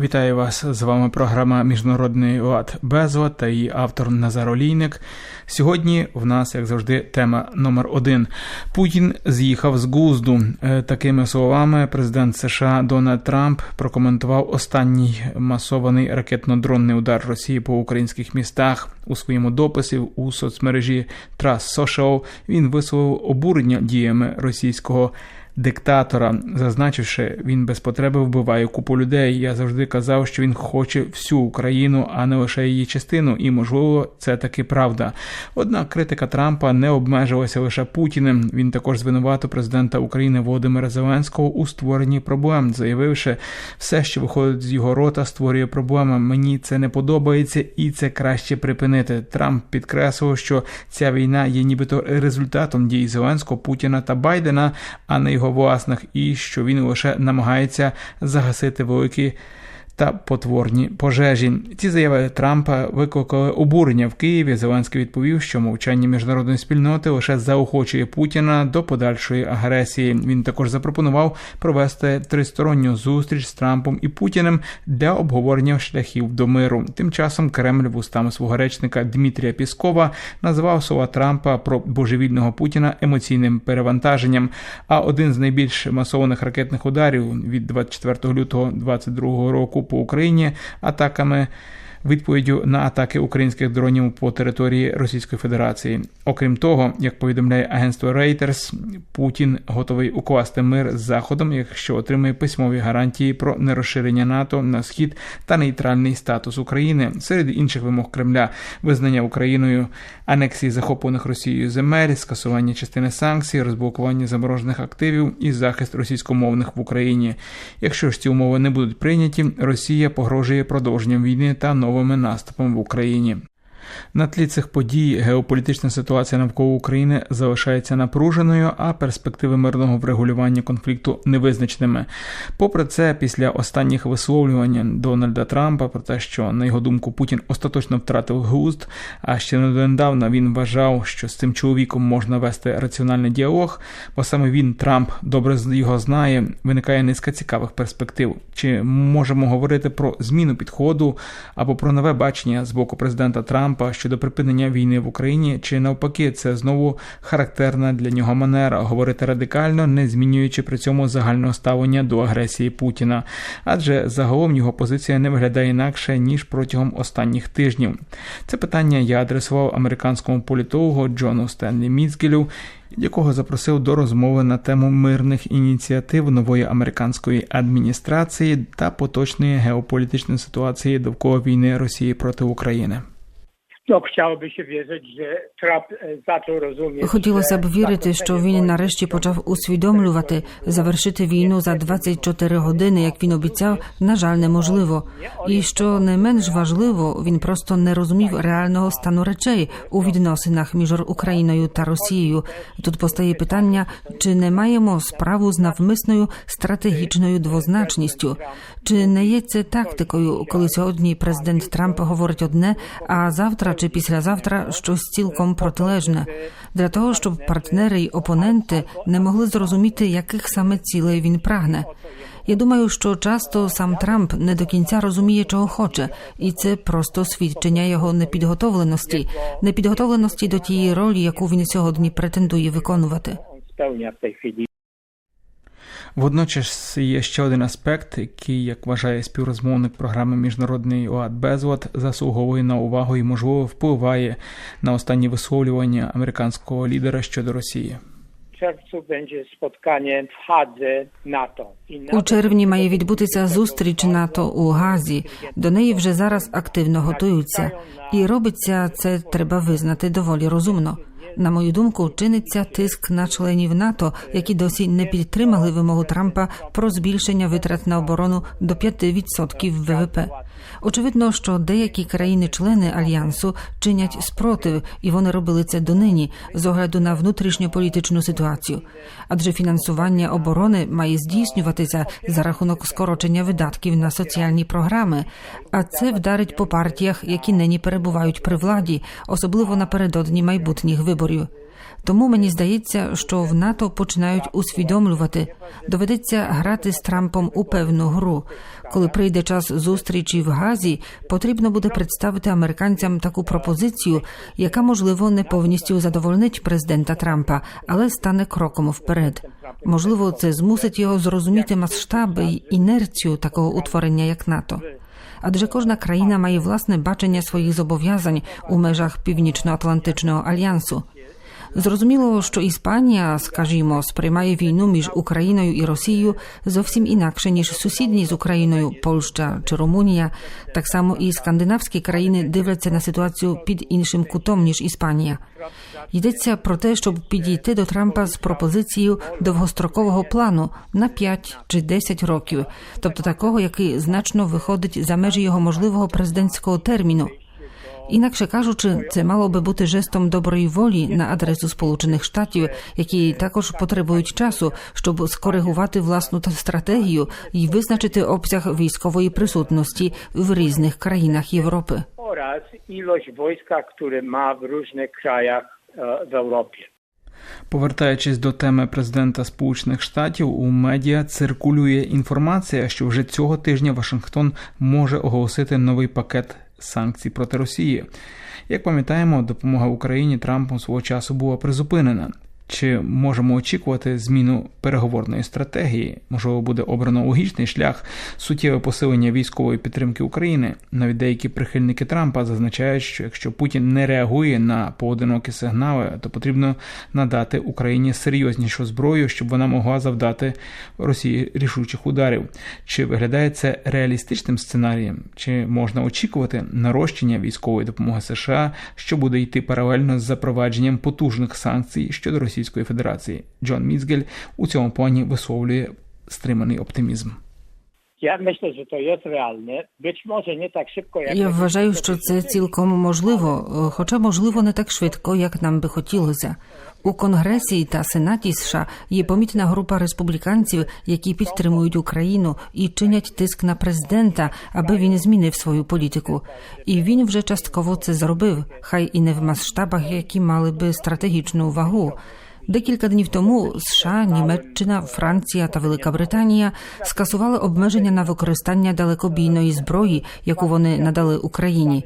Вітаю вас з вами програма Міжнародний лад Безлад та її автор Назар Олійник. Сьогодні в нас, як завжди, тема номер один. Путін з'їхав з глузду. Е, Такими словами президент США Дональд Трамп прокоментував останній масований ракетно-дронний удар Росії по українських містах у своєму дописі у соцмережі Trust Social Він висловив обурення діями російського диктатора, зазначивши, він без потреби вбиває купу людей. Я завжди казав, що він хоче всю Україну, а не лише її частину, і можливо, це таки правда. Однак критика Трампа не обмежилася лише Путіним. Він також звинуватив президента України Володимира Зеленського у створенні проблем, заявивши, все, що виходить з його рота, створює проблеми. Мені це не подобається, і це краще припинити. Трамп підкреслив, що ця війна є нібито результатом дій Зеленського, Путіна та Байдена, а не його власних, і що він лише намагається загасити великі та потворні пожежі. Ці заяви Трампа викликали обурення в Києві. Зеленський відповів, що мовчання міжнародної спільноти лише заохочує Путіна до подальшої агресії. Він також запропонував провести тристоронню зустріч з Трампом і Путіним для обговорення шляхів до миру. Тим часом Кремль вустами свого речника Дмитрія Піскова назвав слова Трампа про божевільного Путіна емоційним перевантаженням. А один з найбільш масованих ракетних ударів від 24 лютого 2022 року по Україні атаками. Відповіддю на атаки українських дронів по території Російської Федерації, окрім того, як повідомляє агентство Reuters, Путін готовий укласти мир з заходом, якщо отримає письмові гарантії про нерозширення НАТО на схід та нейтральний статус України серед інших вимог Кремля, визнання Україною анексії захоплених Росією земель, скасування частини санкцій, розблокування заморожених активів і захист російськомовних в Україні. Якщо ж ці умови не будуть прийняті, Росія погрожує продовженням війни та новими наступом в Україні. На тлі цих подій геополітична ситуація навколо України залишається напруженою, а перспективи мирного врегулювання конфлікту невизначеними. Попри це, після останніх висловлювань Дональда Трампа про те, що на його думку Путін остаточно втратив глузд, а ще недавно він вважав, що з цим чоловіком можна вести раціональний діалог, бо саме він Трамп добре його знає. Виникає низка цікавих перспектив. Чи можемо говорити про зміну підходу або про нове бачення з боку президента Трампа? Щодо припинення війни в Україні, чи навпаки, це знову характерна для нього манера говорити радикально, не змінюючи при цьому загального ставлення до агресії Путіна, адже загалом його позиція не виглядає інакше ніж протягом останніх тижнів. Це питання я адресував американському політологу Джону Стенлі Міцгелю, якого запросив до розмови на тему мирних ініціатив нової американської адміністрації та поточної геополітичної ситуації довкола війни Росії проти України. No, chciałoby się wierzyć, że Trump e, zaczął rozumieć. Хотілося б вірити, що він нарешті почав усвідомлювати, завершити війну за 24 години, як він обіцяв, на жаль, неможливо. І що не менш важливо, він просто не розумів реального стану речей у відносинах між Україною та Росією. Тут постає питання, чи не маємо справу з навмисною стратегічною двозначністю, чи не є це тактикою, коли сьогодні президент Трамп говорить одне, а завтра чи післязавтра щось цілком протилежне, для того, щоб партнери й опоненти не могли зрозуміти, яких саме цілей він прагне. Я думаю, що часто сам Трамп не до кінця розуміє, чого хоче, і це просто свідчення його непідготовленості, непідготовленості до тієї ролі, яку він сьогодні претендує виконувати. Водночас є ще один аспект, який, як вважає співрозмовник програми Міжнародний ОАД Безлад, заслуговує на увагу і, можливо, впливає на останні висловлювання американського лідера щодо Росії. Czerwcu będzie spotkanie w Hadze NATO. У червні має відбутися зустріч НАТО у Газі. До неї вже зараз активно готуються, і робиться це треба визнати доволі розумно. На мою думку, чиниться тиск на членів НАТО, які досі не підтримали вимогу Трампа про збільшення витрат на оборону до 5% ВВП. Очевидно, що деякі країни-члени альянсу чинять спротив, і вони робили це донині з огляду на внутрішньополітичну ситуацію. Адже фінансування оборони має здійснюватися за рахунок скорочення видатків на соціальні програми, а це вдарить по партіях, які нині перебувають при владі, особливо напередодні майбутніх виборів. Тому мені здається, що в НАТО починають усвідомлювати, доведеться грати з Трампом у певну гру. Коли прийде час зустрічі в Газі, потрібно буде представити американцям таку пропозицію, яка можливо не повністю задовольнить президента Трампа, але стане кроком вперед. Можливо, це змусить його зрозуміти масштаби й інерцію такого утворення, як НАТО. Адже кожна країна має власне бачення своїх зобов'язань у межах Північно-Атлантичного альянсу. Зрозуміло, що Іспанія, скажімо, сприймає війну між Україною і Росією зовсім інакше ніж сусідні з Україною Польща чи Румунія. Так само і скандинавські країни дивляться на ситуацію під іншим кутом ніж Іспанія. Йдеться про те, щоб підійти до Трампа з пропозицією довгострокового плану на 5 чи 10 років, тобто такого, який значно виходить за межі його можливого президентського терміну. Інакше кажучи, це мало би бути жестом доброї волі на адресу Сполучених Штатів, які також потребують часу, щоб скоригувати власну та стратегію і визначити обсяг військової присутності в різних країнах Європи. oraz ilość wojska, które ma w różnych krajach e, w Europie. Повертаючись до теми президента Сполучених Штатів, у медіа циркулює інформація, що вже цього тижня Вашингтон може оголосити новий пакет санкцій проти Росії. Як пам'ятаємо, допомога Україні Трампом свого часу була призупинена. Чи можемо очікувати зміну переговорної стратегії? Можливо, буде обрано логічний шлях суттєве посилення військової підтримки України. Навіть деякі прихильники Трампа зазначають, що якщо Путін не реагує на поодинокі сигнали, то потрібно надати Україні серйознішу зброю, щоб вона могла завдати Росії рішучих ударів. Чи виглядає це реалістичним сценарієм? Чи можна очікувати нарощення військової допомоги США, що буде йти паралельно з запровадженням потужних санкцій щодо Російської Федерації? Джон Міцгель у цьому плані висловлює стриманий оптимізм. Ja myślę, że to jest realne. Być może nie tak szybko, jak... Я вважаю, що це цілком можливо, е, хоча можливо не так швидко, як нам би хотілося. У Конгресі та Сенаті США є помітна група республіканців, які підтримують Україну і чинять тиск на президента, аби він змінив свою політику. І він вже частково це зробив, хай і не в масштабах, які мали би стратегічну вагу. Декілька днів тому США, Німеччина, Франція та Велика Британія скасували обмеження на використання далекобійної зброї, яку вони надали Україні.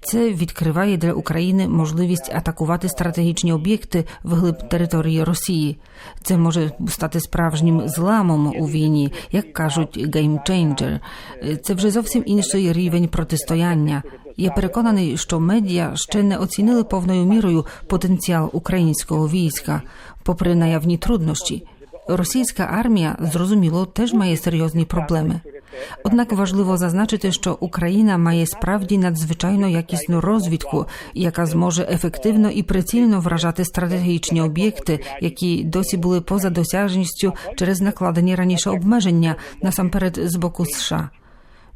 Це відкриває для України можливість атакувати стратегічні об'єкти вглиб території Росії. Це може стати справжнім зламом у війні, як кажуть геймчейнджер. Це вже зовсім інший рівень протистояння. Я переконаний, що медіа ще не оцінили повною мірою потенціал українського війська, попри наявні труднощі. Російська армія, зрозуміло, теж має серйозні проблеми. Однак важливо зазначити, що Україна має справді надзвичайно якісну розвідку, яка зможе ефективно і прицільно вражати стратегічні об'єкти, які досі були поза досяжністю через накладені раніше обмеження насамперед з боку США.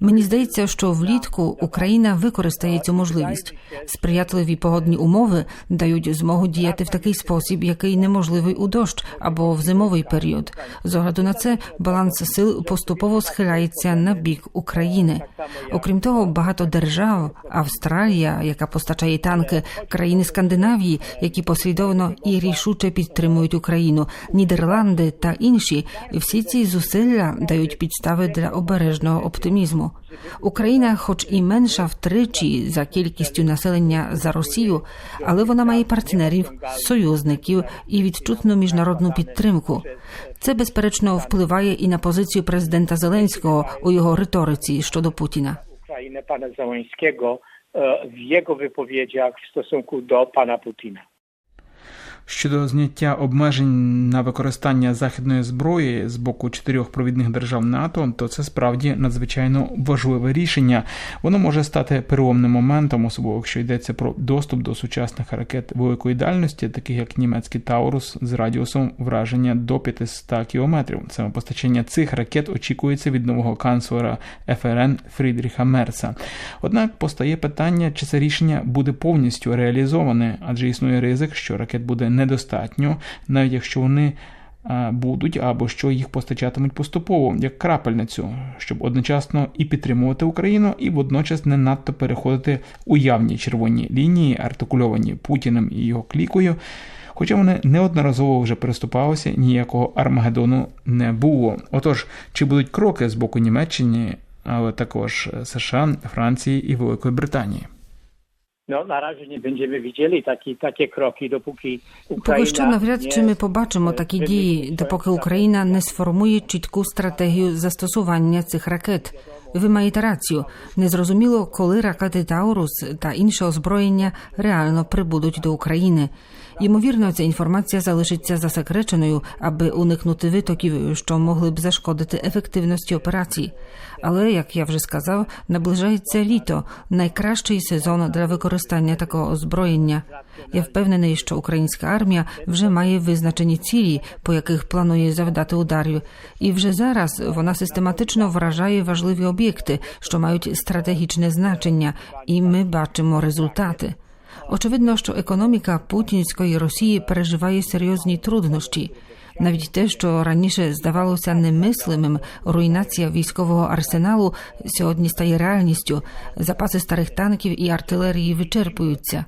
Мені здається, що влітку Україна використає цю можливість. Сприятливі погодні умови дають змогу діяти в такий спосіб, який неможливий у дощ або в зимовий період. З огляду на це баланс сил поступово схиляється на бік України. Окрім того, багато держав, Австралія, яка постачає танки, країни Скандинавії, які послідовно і рішуче підтримують Україну, Нідерланди та інші, всі ці зусилля дають підстави для обережного оптимізму. Україна, хоч і менша втричі за кількістю населення за Росію, але вона має партнерів, союзників і відчутну міжнародну підтримку. Це безперечно впливає і на позицію президента Зеленського у його риториці щодо Путіна. Ukrainę pana Załęskiego e, w jego wypowiedziach w stosunku do pana Putina. Щодо зняття обмежень на використання західної зброї з боку чотирьох провідних держав НАТО, то це справді надзвичайно важливе рішення. Воно може стати переломним моментом, особливо якщо йдеться про доступ до сучасних ракет великої дальності, таких як німецький Таурус з радіусом враження до 500 кілометрів. Саме постачання цих ракет очікується від нового канцлера ФРН Фрідріха Мерца. Однак постає питання, чи це рішення буде повністю реалізоване, адже існує ризик, що ракет буде недостатньо, навіть якщо вони будуть або що їх постачатимуть поступово, як крапельницю, щоб одночасно і підтримувати Україну, і водночас не надто переходити у явні червоні лінії, артикульовані Путіним і його клікою. Хоча вони неодноразово вже переступалися, ніякого Армагеддону не було. Отож, чи будуть кроки з боку Німеччини, але також США, Франції і Великої Британії? No, na razie nie będziemy widzieli taki, takie kroki, dopóki Ukraina навряд nie чи ми побачимо такі дії, допоки Україна не сформує чітку стратегію застосування цих ракет. Ви маєте рацію. Незрозуміло, коли ракети Таурус та інше озброєння реально прибудуть до України. Ймовірно, ця інформація залишиться засекреченою, аби уникнути витоків, що могли б зашкодити ефективності операцій. Але, як я вже сказав, наближається літо найкращий сезон для використання такого озброєння. Я впевнений, що українська армія вже має визначені цілі, по яких планує завдати ударів, і вже зараз вона систематично вражає важливі об'єкти, що мають стратегічне значення, і ми бачимо результати. Очевидно, що економіка путінської Росії переживає серйозні труднощі. Навіть те, що раніше здавалося немислимим, руйнація військового арсеналу сьогодні стає реальністю. Запаси старих танків і артилерії вичерпуються.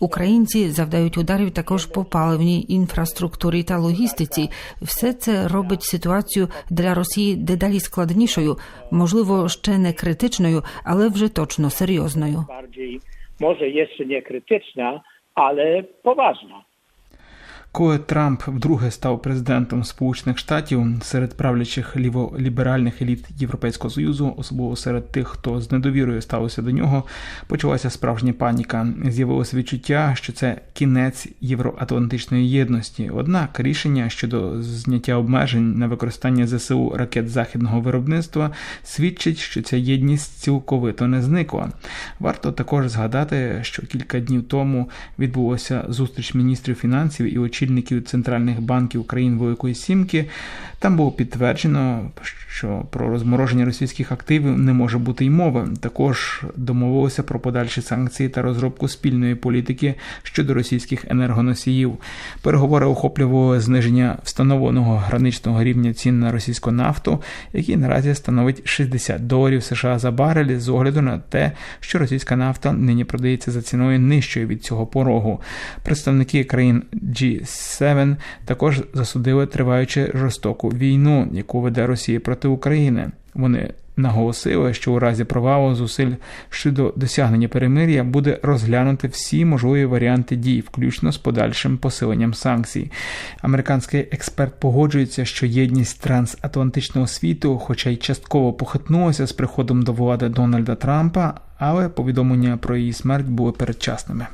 Українці завдають ударів також по паливній інфраструктурі та логістиці. Все це робить ситуацію для Росії дедалі складнішою, можливо, ще не критичною, але вже точно серйозною. Może jeszcze nie krytyczna, ale poważna. Коли Трамп вдруге став президентом Сполучених Штатів серед правлячих ліволіберальних еліт Європейського союзу, особливо серед тих, хто з недовірою ставився до нього, почалася справжня паніка. З'явилося відчуття, що це кінець євроатлантичної єдності. Однак рішення щодо зняття обмежень на використання ЗСУ ракет західного виробництва свідчить, що ця єдність цілковито не зникла. Варто також згадати, що кілька днів тому відбулася зустріч міністрів фінансів і очільників центральних банків країн Великої Сімки. Там було підтверджено, що про розмороження російських активів не може бути й мови. Також домовилося про подальші санкції та розробку спільної політики щодо російських енергоносіїв. Переговори охоплювали зниження встановленого граничного рівня цін на російську нафту, який наразі становить 60 доларів США за барель з огляду на те, що російська нафта нині продається за ціною нижчою від цього порогу. Представники країн G7 також засудили триваючи жорстоку війну, яку веде Росія проти України. Вони наголосили, що у разі провалу зусиль щодо досягнення перемир'я буде розглянути всі можливі варіанти дій, включно з подальшим посиленням санкцій. Американський експерт погоджується, що єдність трансатлантичного світу, хоча й частково похитнулася з приходом до влади Дональда Трампа, але повідомлення про її смерть були передчасними.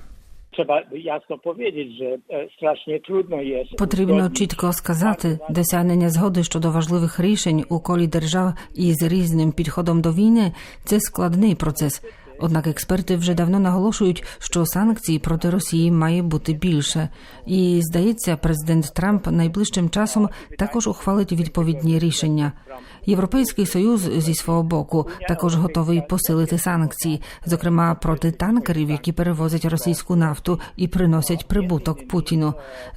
Trzeba jasno powiedzieć, że e, strasznie trudno jest. Потрібно чітко сказати, досягнення згоди щодо важливих рішень у колі держав із різним підходом до війни це складний процес. Однак експерти вже давно наголошують, що санкцій проти Росії має бути більше. І здається, президент Трамп найближчим часом також ухвалить відповідні рішення. Європейський союз зі свого боку також готовий посилити санкції, зокрема проти танкерів, які перевозять російську нафту і приносять прибуток Путіну.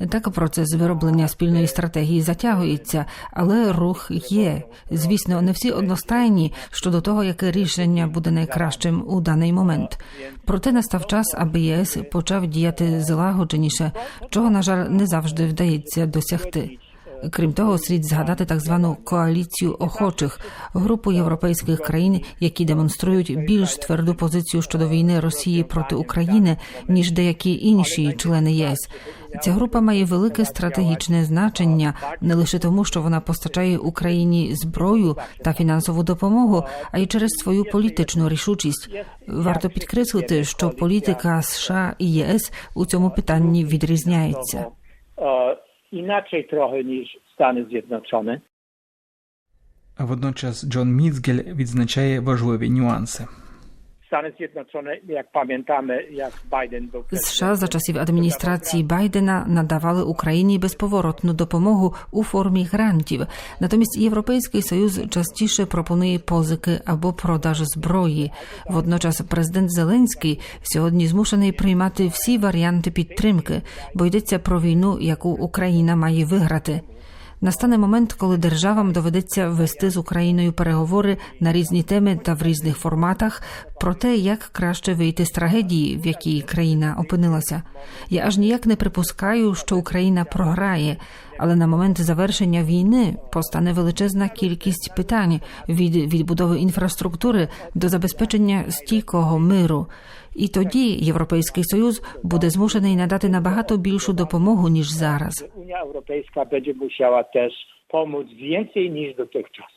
Так процес вироблення спільної стратегії затягується, але рух є. Звісно, не всі одностайні щодо того, яке рішення буде найкращим у даний момент. Проте настав час, аби ЄС почав діяти злагодженіше, чого на жаль не завжди вдається досягти. Крім того, слід згадати так звану коаліцію охочих групу європейських країн, які демонструють більш тверду позицію щодо війни Росії проти України ніж деякі інші члени ЄС. Ця група має велике стратегічне значення не лише тому, що вона постачає Україні зброю та фінансову допомогу, а й через свою політичну рішучість. Варто підкреслити, що політика США і ЄС у цьому питанні відрізняється. E, inaczej trochę niż Stany Zjednoczone. А водночас Джон Міцгель відзначає важливі нюанси. Stany Zjednoczone, jak pamiętamy, jak Biden był США за часів адміністрації Байдена надавали Україні безповоротну допомогу у формі грантів. Натомість Європейський Союз частіше пропонує позики або продаж зброї. Водночас президент Зеленський сьогодні змушений приймати всі варіанти підтримки, бо йдеться про війну, яку Україна має виграти. Настане момент, коли державам доведеться вести з Україною переговори на різні теми та в різних форматах про те, як краще вийти з трагедії, в якій країна опинилася. Я аж ніяк не припускаю, що Україна програє, але на момент завершення війни постане величезна кількість питань від відбудови інфраструктури до забезпечення стійкого миру. І тоді Європейський Союз буде змушений надати набагато більшу допомогу ніж зараз. Unia Europejska będzie musiała też pomóc więcej niż dotychczas.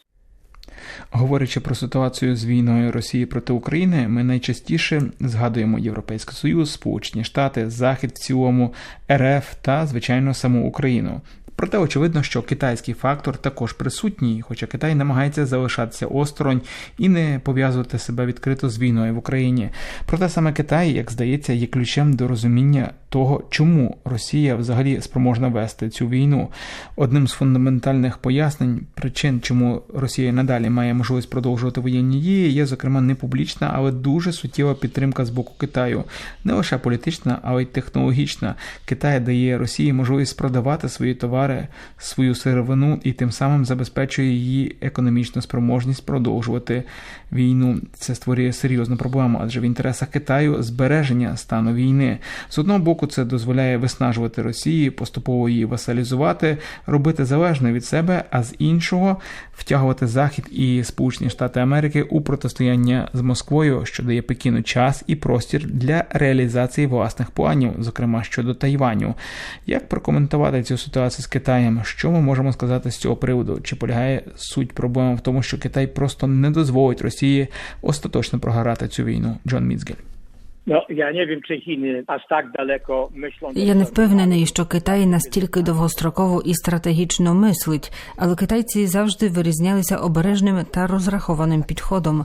Говорячи про ситуацію з війною Росії проти України, ми найчастіше згадуємо Європейський Союз, Сполучені Штати, Захід в цілому, РФ та, звичайно, саму Україну. Проте очевидно, що китайський фактор також присутній, хоча Китай намагається залишатися осторонь і не пов'язувати себе відкрито з війною в Україні. Проте саме Китай, як здається, є ключем до розуміння того, чому Росія взагалі спроможна вести цю війну. Одним з фундаментальних пояснень причин, чому Росія надалі має можливість продовжувати воєнні дії, є зокрема не публічна, але дуже суттєва підтримка з боку Китаю, не лише політична, але й технологічна. Китай дає Росії можливість продавати свої товари, свою сировину і тим самим забезпечує її економічну спроможність продовжувати війну. Це створює серйозну проблему, адже в інтересах Китаю збереження стану війни. З одного боку, це дозволяє виснажувати Росії, поступово її васалізувати, робити залежною від себе, а з іншого втягувати Захід і Сполучені Штати Америки у протистояння з Москвою, що дає Пекіну час і простір для реалізації власних планів, зокрема щодо Тайваню. Як прокоментувати цю ситуацію з Китаєм? Що ми можемо сказати з цього приводу? Чи полягає суть проблеми в тому, що Китай просто не дозволить Росії остаточно програти цю війну? Джон Міцгель. Myślą. Я не впевнений, що Китай настільки довгостроково і стратегічно мислить, але китайці завжди вирізнялися обережним та розрахованим підходом.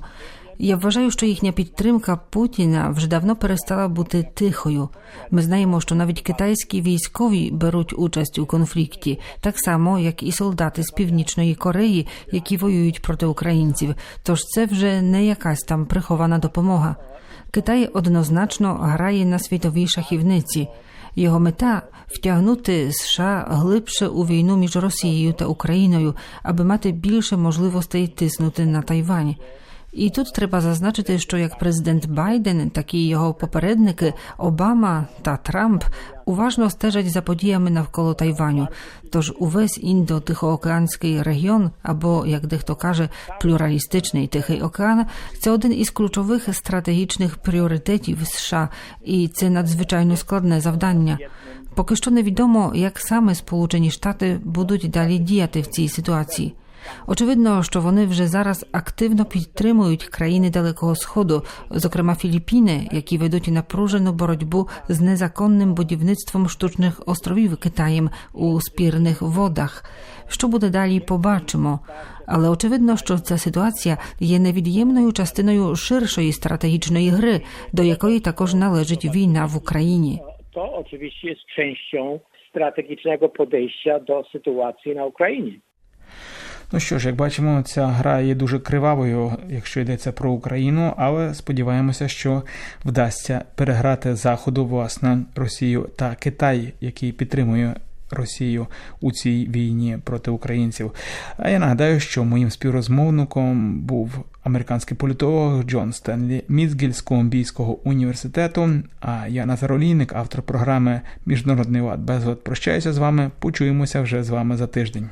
Я вважаю, що їхня підтримка Путіна вже давно перестала бути тихою. Ми знаємо, що навіть китайські військові беруть участь у конфлікті, так само як і солдати з північної Кореї, які воюють проти українців. Тож це вже не якась там прихована допомога. Китай однозначно грає на світовій шахівниці. Його мета втягнути США глибше у війну між Росією та Україною, аби мати більше можливостей тиснути на Тайвань. І тут треба зазначити, що як президент Байден, так і його попередники Обама та Трамп уважно стежать за подіями навколо Тайваню. Тож увесь індо-тихоокеанський регіон, або як дехто каже, плюралістичний Тихий океан, це один із ключових стратегічних пріоритетів США, і це надзвичайно складне завдання. Поки що невідомо, як саме Сполучені Штати будуть далі діяти в цій ситуації. Очевидно, що вони вже зараз активно підтримують країни Далекого Сходу, зокрема Філіппіни, які ведуть напружену боротьбу з незаконним будівництвом штучних островів Китаєм у спірних водах. Що буде далі, побачимо. Але очевидно, що ця ситуація є невід'ємною частиною ширшої стратегічної гри, до якої також належить війна в Україні. To oczywiście jest częścią strategicznego podejścia do sytuacji na Ukrainie. Ну що ж, як бачимо, ця гра є дуже кривавою, якщо йдеться про Україну, але сподіваємося, що вдасться переграти заходу, власне, Росію та Китай, який підтримує. Росію у цій війні проти українців. А я нагадаю, що моїм співрозмовником був американський політолог Джон Стенлі Міцгель з Колумбійського університету. А я Назар Олійник, автор програми Міжнародний лад безлад. Прощаюся з вами. Почуємося вже з вами за тиждень.